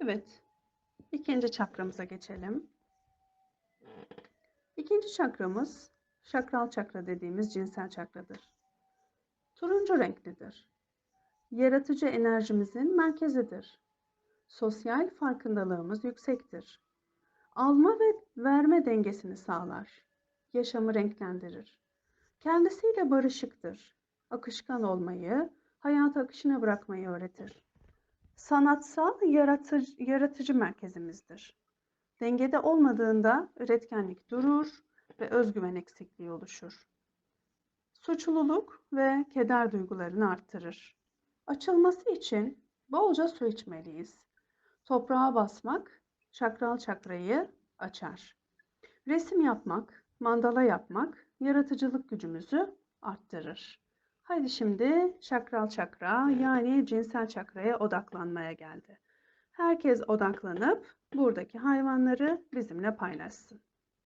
Evet. İkinci çakramıza geçelim. İkinci çakramız şakral çakra dediğimiz cinsel çakradır. Turuncu renklidir. Yaratıcı enerjimizin merkezidir. Sosyal farkındalığımız yüksektir. Alma ve verme dengesini sağlar. Yaşamı renklendirir. Kendisiyle barışıktır. Akışkan olmayı, hayat akışına bırakmayı öğretir. Sanatsal yaratıcı, yaratıcı merkezimizdir. Dengede olmadığında üretkenlik durur ve özgüven eksikliği oluşur. Suçluluk ve keder duygularını arttırır. Açılması için bolca su içmeliyiz. Toprağa basmak çakral çakrayı açar. Resim yapmak, mandala yapmak yaratıcılık gücümüzü arttırır. Haydi şimdi şakral çakra yani cinsel çakraya odaklanmaya geldi. Herkes odaklanıp buradaki hayvanları bizimle paylaşsın.